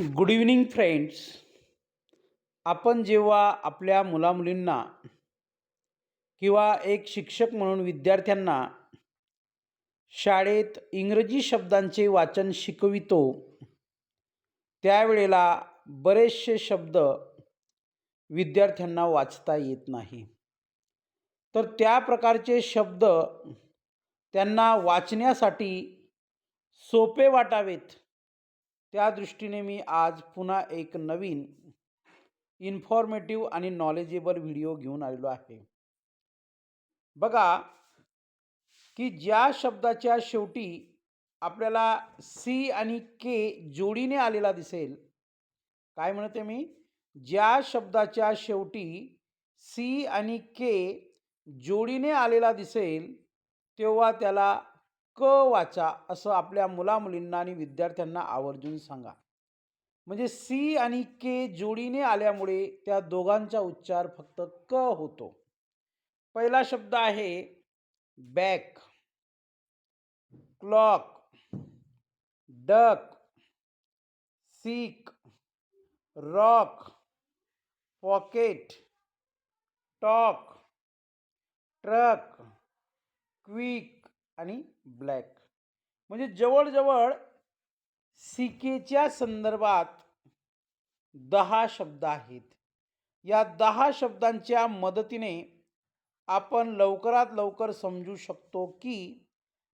Good evening friends आपण जेव्हा आपल्या मुलामुलींना किंवा एक शिक्षक म्हणून विद्यार्थ्यांना शाळेत इंग्रजी शब्दांचे वाचन शिकवितो त्यावेळेला बरेचसे शब्द विद्यार्थ्यांना वाचता येत नाही. तर त्या प्रकारचे शब्द त्यांना वाचण्यासाठी सोपे वाटावेत. त्या दृष्टीने मी आज पुन्हा एक नवीन इन्फॉर्मेटिव्ह आणि नॉलेजेबल व्हिडिओ घेऊन आलेलो आहे. बघा की ज्या शब्दाच्या शेवटी आपल्याला सी आणि के जोडीने आलेला दिसेल काय म्हणते मी? ज्या शब्दाच्या शेवटी सी आणि के जोडीने आलेला दिसेल तेव्हा त्याला क वाचा असं आपल्या मुलामुलींना आणि विद्यार्थ्यांना आवर्जून सांगा. म्हणजे सी आणि के जोडीने आल्यामुळे त्या दोघांचा उच्चार फक्त क होतो. पहिला शब्द आहे back clock duck seek rock pocket talk truck quick. आणि ब्लॅक. म्हणजे जवळजवळ सिकेच्या संदर्भात दहा शब्द आहेत. या दहा शब्दांच्या मदतीने आपण लवकरात लवकर समजू शकतो की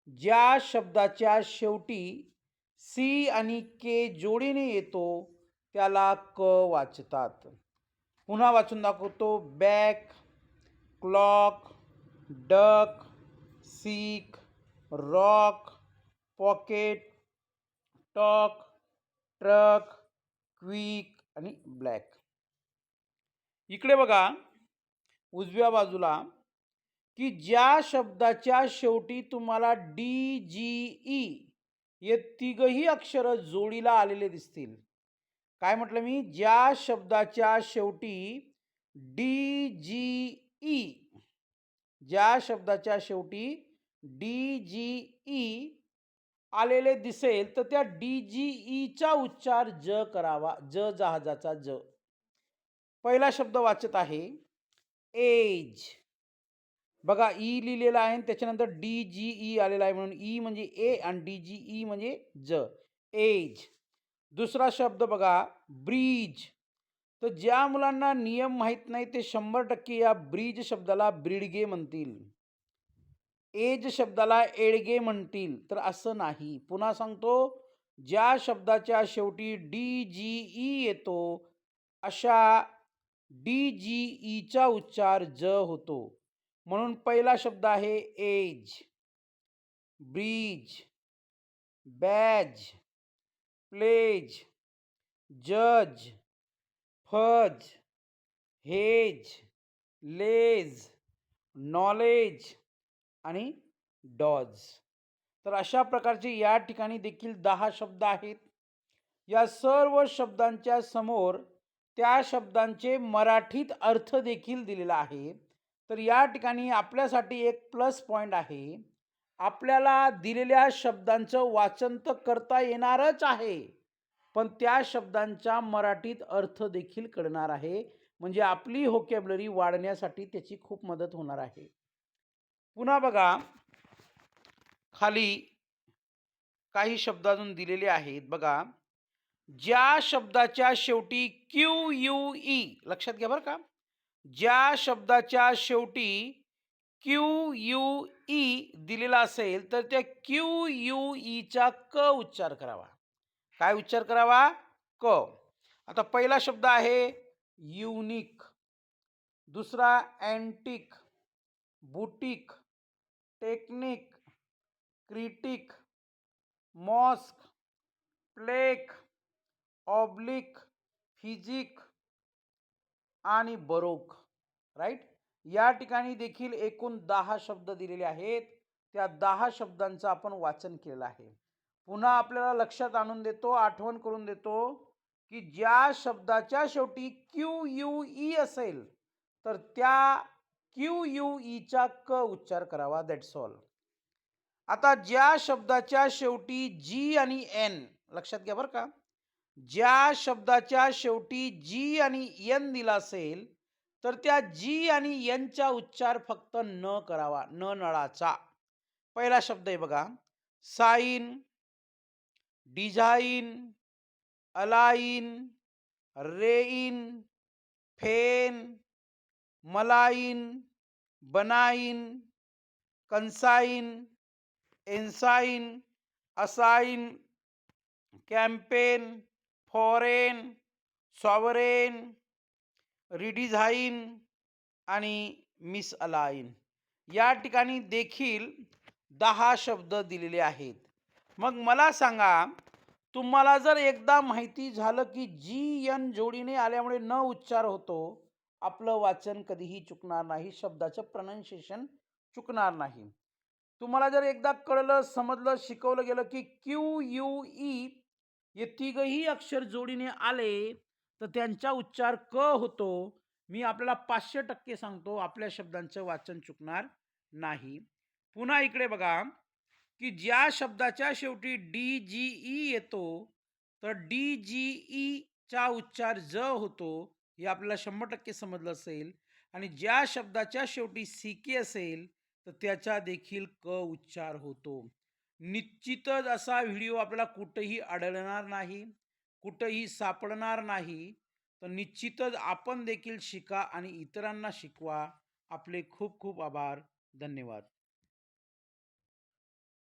ज्या शब्दाच्या शेवटी सी आणि के जोडीने येतो त्याला क वाचतात. पुन्हा वाचून दाखवतो. Back clock duck seek rock pocket talk truck quick आणि ब्लॅक. इकडे बघा उजव्या बाजूला की ज्या शब्दाच्या शेवटी तुम्हाला डी जी ई हे तिघही अक्षरं जोडीला आलेले दिसतील. काय म्हटलं मी? ज्या शब्दाच्या शेवटी डी जी ई ज्या शब्दाच्या शेवटी डी जी ई आलेले दिसेल तर त्या डी जी ईचा उच्चार ज करावा ज जहाजाचा ज. पहिला शब्द वाचत आहे एज. बघा ई लिहिलेला आहे आणि त्याच्यानंतर डी जी ई आलेला आहे म्हणून ई म्हणजे ए आणि डी जी ई म्हणजे ज. एज. दुसरा शब्द बघा ब्रिज. तर ज्या मुलांना नियम माहीत नाही ते शंभर टक्के या ब्रिज शब्दाला ब्रिडगे म्हणतील. एज शब्दाला एडगे म्हणतील तर असं नाही. पुन्हा सांगतो ज्या शब्दाच्या शेवटी डी जी ई येतो अशा डी जी ईचा उच्चार ज होतो. म्हणून पहिला शब्द आहे एज ब्रीज बॅज प्लेज जज फज हेज लेज नॉलेज. आणि डॉज. तर अशा प्रकारचे या ठिकाणी देखील दहा शब्द आहेत. या सर्व शब्दांच्या समोर त्या शब्दांचे मराठीत अर्थ देखील दिलेला आहे. तर या ठिकाणी आपल्यासाठी एक प्लस पॉईंट आहे. आपल्याला दिलेल्या शब्दांचं वाचन तर करता येणारच आहे. पण त्या शब्दांचा मराठीत अर्थ देखील कळणार आहे. म्हणजे आपली होकॅबलरी वाढण्यासाठी त्याची खूप मदत होणार आहे. पुन्हा बघा. खाली काही शब्द अजून दिलेले आहेत. बघा. ज्या शब्दाच्या शेवटी क्यू यू ई लक्षात घ्या बरं का. ज्या शब्दाच्या शेवटी क्यू यू ई दिलेला असेल तर त्या क्यू यू ईचा क उच्चार करावा. काय उच्चार करावा? क. आता पहिला शब्द आहे युनिक दुसरा antique boutique. Technique critique mosque plaque oblique physique आणि बरोक राईट? या ठिकाणी देखील एकूण दहा शब्द दिलेले आहेत. त्या दहा शब्दांचं आपण वाचन केलं आहे. पुन्हा आपल्याला लक्षात आणून देतो आठवण करून देतो की ज्या शब्दाच्या शेवटी क्यू यू ई असेल तर त्या क्यू यू ईचा क उच्चार करावा दॅट्स ऑल आता ज्या शब्दाच्या शेवटी जी आणि एन लक्षात घ्या बरं का. ज्या शब्दाच्या शेवटी जी आणि एन दिला असेल तर त्या जी आणि एनचा उच्चार फक्त न करावा न नळाचा. पहिला शब्द आहे बघा. Sign design align reign feign malign benign consign ensign assign campaign foreign sovereign redesign आणि मिस अलाईन या ठिकाणी देखील दहा शब्द दिलेले आहेत. मग मला सांगा तुम्हाला जर एकदा माहिती झालं की जी यन जोडीने आल्यामुळे न उच्चार होतो आपलं वाचन कधीही चुकणार नाही शब्दाचं प्रनन्शिएशन चुकणार नाही. तुम्हाला जर एकदा कळलं समजलं शिकवलं गेलं की क्यू यू ई हे तिघही अक्षर जोडीने आले तर त्यांचा उच्चार क होतो. मी आपल्याला पाचशे टक्के सांगतो आपल्या शब्दांचं वाचन चुकणार नाही. पुन्हा इकडे बघा की ज्या शब्दाच्या शेवटी डी जी ई येतो तर डी जी ईचा e उच्चार ज होतो. हे आपल्याला शंभर टक्के समजलं असेल आणि ज्या शब्दाच्या शेवटी सी के असेल तर त्याचा देखील क उच्चार होतो. निश्चितच असा व्हिडिओ आपल्याला कुठंही आढळणार नाही कुठंही सापडणार नाही तर निश्चितच आपण देखील शिका आणि इतरांना शिकवा. आपले खूप खूप आभार. धन्यवाद.